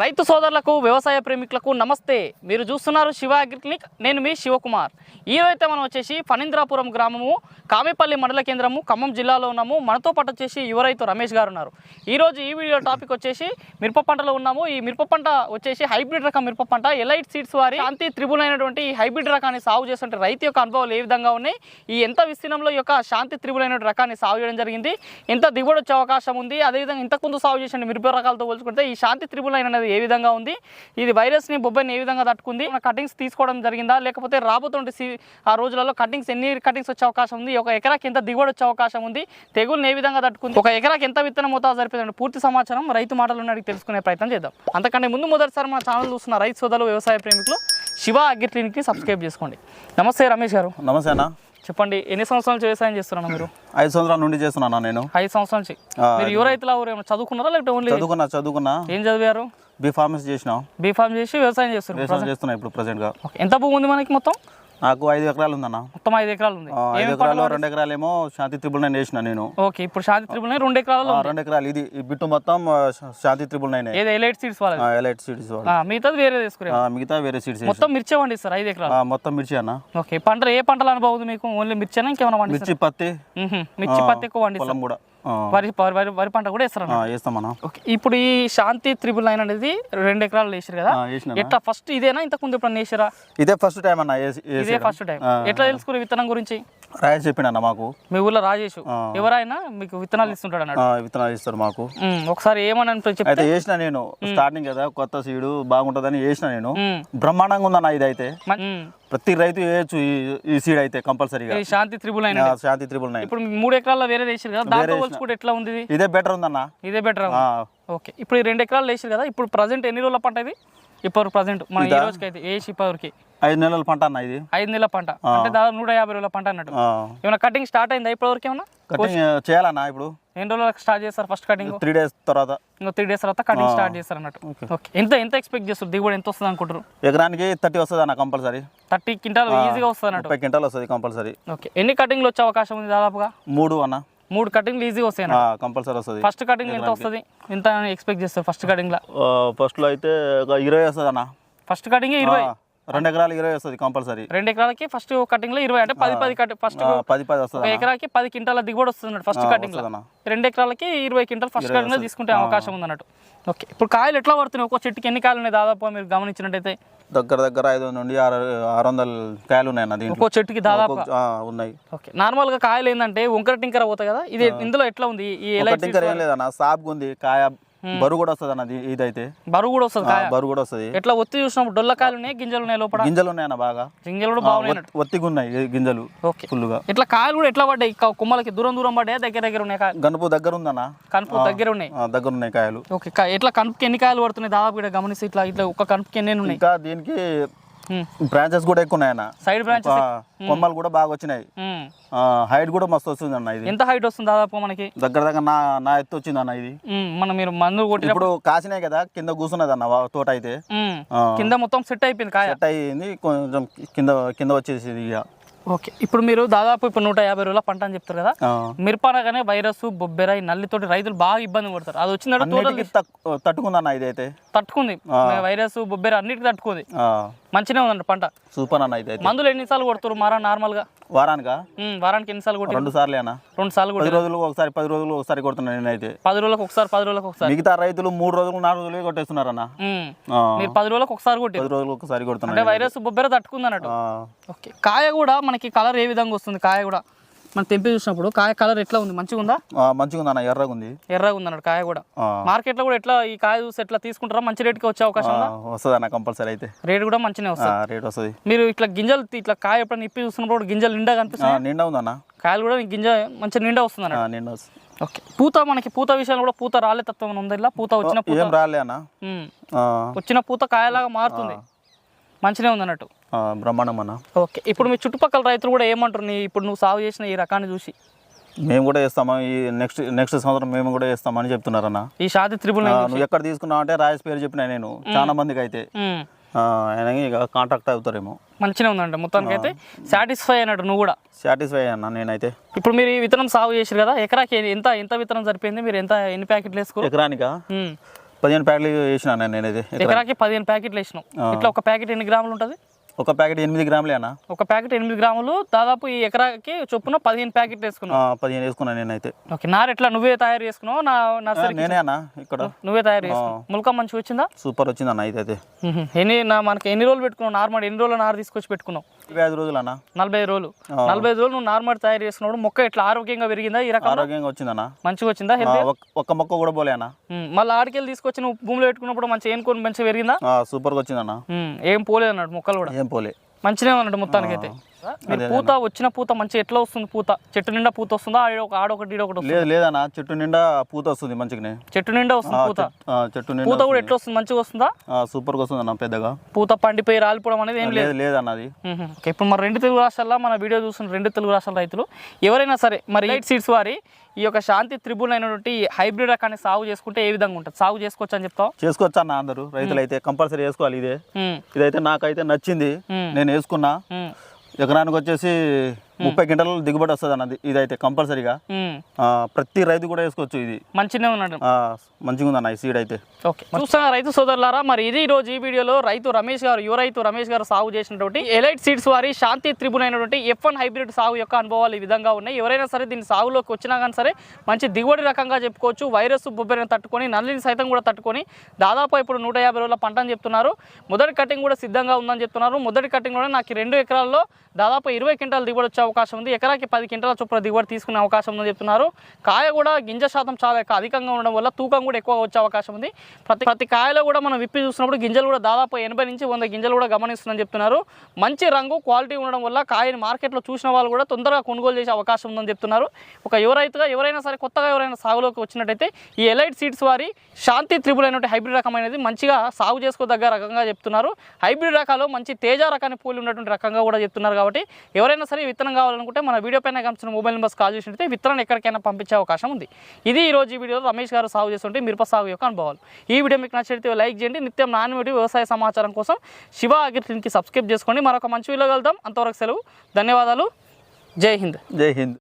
రైతు సోదరులకు వ్యవసాయ ప్రేమికులకు నమస్తే. మీరు చూస్తున్నారు శివ అగ్రిక్లినిక్ నేను మీ శివకుమార్. ఈరోజైతే మనం వచ్చేసి ఫణీంద్రాపురం గ్రామము కామేపల్లి మండల కేంద్రము ఖమ్మం జిల్లాలో ఉన్నాము. మనతో పాటు వచ్చేసి యువ రైతు రమేష్ గారు ఉన్నారు. ఈరోజు ఈ వీడియో టాపిక్ వచ్చేసి మిరప పంటలో ఉన్నాము. ఈ మిరప పంట వచ్చేసి హైబ్రిడ్ రకం మిరప పంట ఎలైట్ సీడ్స్ వారి శాంతి త్రిబుల్ అయినటువంటి ఈ హైబ్రిడ్ రకాన్ని సాగు చేస్తుంటే రైతు యొక్క అనుభవాలు ఏ విధంగా ఉన్నాయి? ఈ ఎంత విస్తీర్ణంలో యొక్క శాంతి త్రిబుల్ అయిన రకాన్ని సాగు చేయడం జరిగింది? ఎంత దిగుబడి వచ్చే అవకాశం ఉంది. అదేవిధంగా ఇంతకుముందు సాగు చేసిన మిరప రకాలతో పోల్చుకుంటే ఈ శాంతి త్రిబుల్ అయిన అనేది ఏ విధంగా ఉంది? ఇది వైరస్ని బొబ్బైని ఏ విధంగా తట్టుకుంది? కటింగ్స్ తీసుకోవడం జరిగిందా? లేకపోతే రాబోతుంటే ఆ రోజులలో కటింగ్స్ ఎన్ని కటింగ్స్ వచ్చే అవకాశం ఉంది? ఒక ఎకరాకి ఎంత దిగుబడి వచ్చే అవకాశం ఉంది? తెగులను ఏ విధంగా తట్టుకుంది? ఒక ఎకరాకి ఎంత విత్తనం మోతాదు సరిపోతుంది పూర్తి సమాచారం రైతు మాటలు అడిగి తెలుసుకునే ప్రయత్నం చేద్దాం. అంతకంటే ముందు మొదటిసారి మన ఛానల్ చూస్తున్న రైతు సోదరులు వ్యవసాయ ప్రేమికులు శివ అగ్రి క్లినిక్ని సబ్స్క్రైబ్ చేసుకోండి. నమస్తే రమేష్ గారు. నమస్తే అన్న. చెప్పండి ఎన్ని సంవత్సరాల నుంచి వ్యవసాయం చేస్తున్నారు మీరు? ఐదు సంవత్సరాల నుండి చేస్తున్నాను నేను. ఐదు సంవత్సరాల నుంచి? మీరు యువ రైతుల ఏమైనా చదువుకున్నారా లేకపోతే ఓన్లీ చదువుకున్నా చదువుకున్నా. ఏం చదివారు? బీ ఫార్మసీ చేసినాం. బీఫామ్ చేసి వ్యవసాయం చేస్తున్నారు వ్యవసాయం చేస్తున్నా ఇప్పుడు ప్రజెంట్గా. ఓకే. ఎంత భూమి ఉంది మనకి మొత్తం? నాకు ఐదు ఎకరాలు ఉందన్న. మొత్తం ఐదు ఎకరాలు ఉంది. ఐదు ఎకరాలు రెండు ఎకరాలు ఏమో శాంతి త్రిబుల్ నైన్ వేసిన నేను. ఓకే ఇప్పుడు శాంతి త్రిబుల్ రెండు ఎకరాలలో ఆ, రెండు ఎకరాలు ఇది ఈ బిట్టు మొత్తం శాంతి త్రిబుల్ నైన్ ఏదో ఎలైట్ సీడ్స్ వాళ్ళది? ఎలైట్ సీడ్స్ ఆ, మిగతాది వేరే తీసుకురే మిగతా వేరే సీడ్స్ మొత్తం మిర్చి పండిస్తారు ఐదు ఎకరాలు? మొత్తం మిర్చి అన్న. ఓకే పంటలు ఏ పంటలు అనుభవం మీకు? ఓన్లీ మిర్చి ఇంకేమైనా మిర్చి పత్తి. మిర్చి పత్తి ఎక్కువ పొలం కూడా. వరి వరి వరి పంట కూడా వేస్తారు వేస్తామన్న. ఓకే ఇప్పుడు ఈ శాంతి త్రిబుల్ నైన్ అనేది రెండు ఎకరాలు వేసారు కదా? ఎట్లా ఫస్ట్ ఇదేనా? ఇంతకు ముందు ఎప్పుడన్నా వేసారా ఇదే ఫస్ట్ టైం అన్న ఇదే. First time. ఎట్లా తెలుసుకునే విత్తనం గురించి? రాయేష్ చెప్పిండన్న మాకు. మీ ఊర్లో రాజేష్. ఎవరైనా మీకు విత్తనాలు ఇస్తుంటాడు అన్నాడు. విత్తనాలు ఇస్తారు మాకు. ఒకసారి ఏమని అని అయితే వేసిన నేను. స్టార్టింగ్ కదా కొత్త సీడు బాగుంటుందని వేసిన నేను. బ్రహ్మాండంగా ఉందన్న ఇది అయితే. ప్రతి రైతు వేయచ్చు ఈ- సీడ్ అయితే కంపల్సరీగా. శాంతి త్రిబుల్ శాంతి త్రిబుల్ ఇప్పుడు మూడు ఎకరాల్లో వేరే వేసారు కదా దాంతో పోల్చుకుంటే ఎట్లా ఉంది? ఇది? బెటర్ ఉందన్న. ఇదే బెటర్ ఓకే. ఇప్పుడు ఈ రెండు ఎకరాలు వేసారు కదా ఇప్పుడు ప్రజెంట్ ఎన్ని రోజుల పంట ఇది? ఇప్పుడు ప్రజెంట్ మన ఈ రోజుకి అయితే వేసి ఇప్పటివరకు ఐదు నెలల పంట అన్న ఇది? ఐదు నెలల పంట. అంటే దాదాపు నూట యాభై రోజుల పంట అన్నట్టు. ఏమైనా కటింగ్ స్టార్ట్ అయిందా ఇప్పటివరకు ఏమన్నా? కటింగ్ చేయాలన్నా ఇప్పుడు? ఎన్ని రోజులకు స్టార్ట్ చేస్తారు ఫస్ట్ కటింగ్ త్రీ డేస్ తర్వాత. ఇంకో త్రీ డేస్ తర్వాత కటింగ్ స్టార్ట్ చేస్తారు అన్నట్టు. ఓకే ఎంత ఎంత ఎక్స్పెక్ట్ చేస్తారు? దిగుబడి ఎంత వస్తుంది అనుకుంటారు ఎకరానికి థర్టీ వస్తుంది అన్న కంపల్సరీ థర్టీ క్వింటాల్ ఈజీగా వస్తుంది అన్నట్టు. క్వింటాల్ వస్తుంది కంపల్సరీ ఓకే ఎన్ని కటింగ్లు వచ్చే అవకాశం ఉంది దాదాపుగా? మూడు అన్న. మూడు కటింగ్లు ఈజీగా వస్తాయి కంపల్సరీ వస్తుంది. ఫస్ట్ కటింగ్ ఎంత వస్తుంది? ఎంత ఎక్స్పెక్ట్ చేస్తారు ఫస్ట్ కటింగ్లో ఫస్ట్లో అయితే ఒక ఇరవై వస్తుంది అన్న ఫస్ట్ కటింగ్ ఇరవై. రెండు ఎకరాలు ఇరవై వస్తుంది కంపల్సరీ. రెండు ఎకరాలకి ఫస్ట్ కటింగ్లో ఇరవై అంటే పది పది కట్ ఫస్ట్ పది పది వస్తుంది ఎకరాకి పది క్వింటాల దిగుబడి వస్తుంది ఫస్ట్ కటింగ్లో. రెండు ఎకరాలకి ఇరవై క్వింటాల్ ఫస్ట్ కటింగ్లో తీసుకుంటే అవకాశం ఉంది అన్నట్టు ఓకే ఇప్పుడు కాయలు ఎట్లా పడుతున్నాయి? ఒక్కో చెట్టుకి ఎన్ని కాయలు ఉన్నాయి దాదాపు మీరు గమనించినట్టయితే? దగ్గర దగ్గర ఐదు నుండి ఆరు ఆరు వందల కాయలు ఉన్నాయి అన్న ఒక్కో చెట్టుకి దాదాపు? ఉన్నాయి. ఓకే నార్మల్గా కాయలు ఏంటంటే వంకర టింకర పోతాయి కదా? ఇది ఇందులో ఎట్లా ఉంది? ఈ ఇంకా ఏం లేదన్న సాప్గా ఉంది. కాయ బరువు కూడా వస్తుంది అన్న ఇది- ఇదైతే. బరువు కూడా వస్తుంది బరువు కూడా వస్తుంది. ఎట్లా ఒత్తి చూసినప్పుడు డొల్ల కాయలు ఉన్నాయి? గింజలు ఉన్నాయి లోపల? గింజలు ఉన్నాయన్న బాగా? గింజలు కూడా బాగున్నాయి ఒత్తిగా ఉన్నాయి గింజలు ఓకే. ఫుల్గా ఇట్లా కాయలు కూడా ఎట్లా పడ్డాయి? కొమ్మలకి దూరం దూరం పడ్డాయా? దగ్గర దగ్గర ఉన్నాయి కాయలు? గనుపు దగ్గర ఉందన్న. కనుపు దగ్గర ఉన్నాయి. దగ్గర ఉన్నాయి కాయలు. ఓకే. ఎట్లా కనుపుకి ఎన్ని కాయలు పడుతున్నాయి? దాదాపు ఇక్కడ గమనిస్తే ఇట్లా ఇట్లా ఒక కనుపుకి ఎన్ని ఉన్నాయి? ఇంకా దీనికి బ్రాంచెస్ కూడా ఎక్కువ ఉన్నాయన్న సైడ్ బ్రాంచెస్ కొమ్మలు కూడా బాగా వచ్చినాయి. హైట్ కూడా మస్తు వస్తుంది అన్న ఇది. ఎంత హైట్ వస్తుంది దాదాపు మనకి? దగ్గర దగ్గర నా నా ఎత్తు వచ్చింది అన్న ఇది మనం మీరు మందు కొట్టిన ఇప్పుడు కాసినాయి కదా కింద కూర్చున్నది అన్న తోట అయితే కింద మొత్తం సెట్ అయిపోయింది కాయ. సెట్ అయ్యింది కొంచెం కింద కింద వచ్చేసి ఇక. ఓకే. ఇప్పుడు మీరు దాదాపు ఇప్పుడు నూట యాభై రోజుల పంట అని చెప్తారు కదా? ఆ, మిరపనగానే వైరస్ బొబ్బెర ఈ నల్లితోటి రైతులు బాగా ఇబ్బంది పడతారు. అది తక్కు- తట్టుకుందన్న ఇదైతే. తట్టుకుంది. వైరస్ బొబ్బెర అన్నిటికీ తట్టుకుంది. మంచిగా ఉందండి పంట. సూపర్ అన్న ఇదైతే మందులు ఎన్నిసార్లు కొడుతారు మారా నార్మల్గా వారానికా వారానికి ఎన్నిసార్లు కొట్టి రెండు సార్లు అన్న. రెండు సార్లు పది రోజులు ఒకసారి పది రోజులు ఒకసారి కొడుతున్నాను నేనైతే. పది రోజులకు ఒకసారి పది రోజులకు ఒకసారి. మిగతా రైతులు మూడు రోజులు నాలుగు రోజులు కొట్టేస్తున్నారన్న ఉమ్, ఆ, మీరు పది రోజులకు ఒకసారి కొట్టి పది రోజులు ఒకసారి అంటే కొడుతున్నాను వైరస్ బొబ్బెర తట్టుకుంది అన్నట్టు ఓకే. కాయ కూడా మనకి కలర్ ఏ విధంగా వస్తుంది? కాయ కూడా మనం తెంపి చూసినప్పుడు కాయ కలర్ ఎట్లా ఉంది? మంచిగా ఉందా? మంచిగా ఎర్రగా ఉంది. ఎర్రగా ఉంది అన్నట్టు కాయ కూడా. ఆ, మార్కెట్లో కూడా ఎట్లా ఈ కాయ చూసి ఎట్లా తీసుకుంటారా? మంచి రేట్కి వచ్చే అవకాశం వస్తుంది అన్న కంపల్సరీ అయితే. రేట్ కూడా మంచిగా వస్తుంది. రేట్ వస్తుంది. మీరు ఇట్లా గింజలు ఇట్లా కాయ ఎప్పుడైనా ఇప్పి చూసినప్పుడు గింజలు నిండా కనిపిస్తాయి? నిండా ఉందన్న. కాయలు కూడా గింజ మంచిగా నిండా వస్తుంది అన్నట్టు ఆ, నిండా వస్తుంది. ఓకే. పూత మనకి పూత విషయంలో కూడా పూత రాలే తత్వం ఉంది ఇలా? పూత వచ్చిన పూత? రాలే అన్న. వచ్చిన పూత కాయలాగా మారుతుంది. మంచిగా ఉంది అన్నట్టు ఆ, బ్రహ్మాండం అన్న ఓకే. ఇప్పుడు మీ చుట్టుపక్కల రైతులు కూడా ఏమంటారు? నీ ఇప్పుడు నువ్వు సాగు చేసిన ఈ రకాన్ని చూసి. మేము కూడా వేస్తాము ఈ నెక్స్ట్ నెక్స్ట్ సంవత్సరం మేము కూడా వేస్తామని చెప్తున్నారన్న. ఈ షాది త్రిబుల్ ఆ, నువ్వు ఎక్కడ తీసుకున్నావు అంటే రాయస్ పేరు చెప్పిన నేను. చాలా మందికి అయితే. ఇక కాంటాక్ట్ అవుతారేమో. మంచిగా ఉందండి మొత్తానికి అయితే. సాటిస్ఫై అయినట్టు నువ్వు కూడా. సాటిస్ఫై అన్న నేనైతే. ఇప్పుడు మీరు ఈ విత్తనం సాగు చేసారు కదా ఎకరాకి ఎంత ఎంత విత్తనం సరిపోయింది? మీరు ఎంత ఎన్ని ప్యాకెట్లు వేసుకోరు? ఎకరానిక. పదిహేను ప్యాకెట్లు వేసిన నేనైతే. ఎకరా- ఎకరాకి పదిహేను ప్యాకెట్లు వేసినాం. ఇట్లా ఒక ప్యాకెట్ ఎన్ని గ్రాములు ఉంటుంది? ఒక ప్యాకెట్ ఎనిమిది గ్రాములే అన్న ఒక ప్యాకెట్ ఎనిమిది గ్రాములు దాదాపు ఈ ఎకరాకి చొప్పున పదిహేను ప్యాకెట్లు వేసుకున్నాం పదిహేను వేసుకున్నాను నేనైతే. ఓకే నారు ఎట్లా నువ్వే తయారు చేసుకున్నావు? నా నర్సరీ నేనే అన్న ఇక్కడ. నువ్వే తయారు చేసుకున్నావు. ములక మంచిగా వచ్చిందా? సూపర్ వచ్చింది అన్న మ్మ్. ఎన్ని నా మనకి ఎన్ని రోజులు పెట్టుకున్నావు? నార్మల్ ఎన్ని రోజులు నారు తీసుకొచ్చి పెట్టుకున్నావు? ఐదు రోజులు అన్న. నలభై ఐదు రోజులు. నలభై ఐదు రోజులు నువ్వు నార్మల్ తయారు చేసుకున్నాడు మొక్క ఇట్లా ఆరోగ్యంగా పెరిగిందా ఈ రకం ఆరోగ్యంగా వచ్చిందన్న మంచిగా వచ్చిందా? ఒక్క- మొక్క కూడా పోలే అన్న. మళ్ళీ ఆడికెళ్ళి తీసుకొచ్చి నువ్వు భూమిలో పెట్టుకున్నప్పుడు మంచిగా ఏనుకొని మంచిగా పెరిగిందా? ఆ, సూపర్గా వచ్చిందన్న. ఏం పోలేదు అన్నాడు మొక్కలు కూడా. ఏం పోలే. మంచిగా అన్నట్టు మొత్తానికి అయితే మీరు పూత వచ్చిన పూత మంచిగా ఎట్లా వస్తుంది పూత? చెట్టు నిండా పూత వస్తుందా? ఆడ ఒక ఆడొకటి ఈడొకటి వస్తుందా? లేదు లేదన్న చెట్టు నిండా పూత వస్తుంది మంచిగానే. చెట్టు నిండా వస్తుంది పూత? చెట్టు నిండా పూత కూడా ఎట్లా వస్తుంది? మంచిగా వస్తుందా? ఆ, సూపర్గా వస్తుంది అన్న పెద్దగా. పూత పండిపోయి రాలిపోవడం అనేది ఏం లేదు. లేదు లేదన్న అది. ఇప్పుడు మరి రెండు తెలుగు రాష్ట్రాల్లో మన వీడియో చూస్తున్న రెండు తెలుగు రాష్ట్రాల రైతులు ఎవరైనా సరే మరి లైట్ సీడ్స్ వారి ఈ యొక్క శాంతి త్రిబుల్ అయినటువంటి హైబ్రిడ్ రకాన్ని సాగు చేసుకుంటే ఏ విధంగా ఉంటుంది? సాగు చేసుకోవచ్చు అని చెప్తావు? చేసుకోవచ్చు అన్న అందరూ. రైతులు అయితే కంపల్సరీ వేసుకోవాలి ఇదే. ఇదైతే నాకైతే నచ్చింది. నేను వేసుకున్నా. ఎకరానికి వచ్చేసి ముప్పై క్వింటల్ దిగుబడి వస్తుంది అన్నది. ఇదైతే కంపల్సరీగా. ఆ, ప్రతి రైతు కూడా వేసుకోవచ్చు ఇది. మంచిగానే ఉన్నాడు. మంచిగా ఉందన్న ఈ సీడ్ అయితే. ఓకే చూస్తున్న రైతు సోదరులారా మరి ఇది రోజు ఈ వీడియోలో రైతు రమేష్ గారు యువ రైతు రమేష్ గారు సాగు చేసినటువంటి ఎలైట్ సీడ్స్ వారి శాంతి త్రిబుల్ అయినటువంటి ఎఫ్ వన్ హైబ్రిడ్ సాగు యొక్క అనుభవాలు ఈ విధంగా ఉన్నాయి. ఎవరైనా సరే దీని సాగులోకి వచ్చినా కానీ సరే మంచి దిగుబడి రకంగా చెప్పుకోవచ్చు. వైరస్ బొబ్బెరని తట్టుకొని నల్లిని సైతం కూడా తట్టుకొని దాదాపు ఇప్పుడు నూట యాభై రోజుల పంట అని చెప్తున్నారు. మొదటి కటింగ్ కూడా సిద్ధంగా ఉందని చెప్తున్నారు. మొదటి కటింగ్లోనే నాకు ఈ రెండు ఎకరాల్లో దాదాపు ఇరవై క్వింటాల దిగుబడి వచ్చే అవకాశం ఉంది. ఎకరాకి పది క్వింటాల చొప్పున దిగుబడి తీసుకునే అవకాశం ఉందని చెప్తున్నారు. కాయ కూడా గింజ శాతం చాలా అధికంగా ఉండడం వల్ల తూకం కూడా ఎక్కువ వచ్చే అవకాశం ఉంది. ప్రతి ప్రతి కాయలో కూడా మనం విప్పి చూసినప్పుడు గింజలు కూడా దాదాపు ఎనభై నుంచి వంద గింజలు కూడా గమనిస్తుందని చెప్తున్నారు. మంచి రంగు క్వాలిటీ ఉండడం వల్ల కాయని మార్కెట్లో చూసిన వాళ్ళు కూడా తొందరగా కొనుగోలు చేసే అవకాశం ఉందని చెప్తున్నారు. ఒక యువ రైతుగా ఎవరైనా సరే కొత్తగా ఎవరైనా సాగులోకి వచ్చినట్టయితే ఈ ఎలైట్ సీడ్స్ వారి శాంతి త్రిపుల్ అయినటువంటి హైబ్రిడ్ రకమైనది మంచిగా సాగు చేసుకోదగ్గ రకంగా చెప్తున్నారు. హైబ్రిడ్ రకాలు మంచి తేజ రకాన్ని పోలి ఉన్నటువంటి రకంగా కూడా చెప్తున్నారు కాబట్టి ఎవరైనా సరే విత్తనం కావాలనుకుంటే మన వీడియో పైన కనిపిస్తున్న మొబైల్ నెంబర్స్ కాల్ చేసి విత్తనం ఎక్కడికైనా పంపించే అవకాశం ఉంది. ఇది ఈ రోజు ఈ వీడియోలో రమేష్ గారు సాగు చేస్తుంటే మిరప సాగు యొక్క అనుభవాలు. ఈ వీడియో మీకు నచ్చితే లైక్ చేయండి. నిత్యం నాన్యటి వ్యవసాయ సమాచారం కోసం శివ అగ్రిక్లిన్కి సబ్స్క్రైబ్ చేసుకోండి మరొక మంచి వీడియో కలుద్దాం. అంతవరకు సెలవు. ధన్యవాదాలు. జై హింద్. జై హింద్.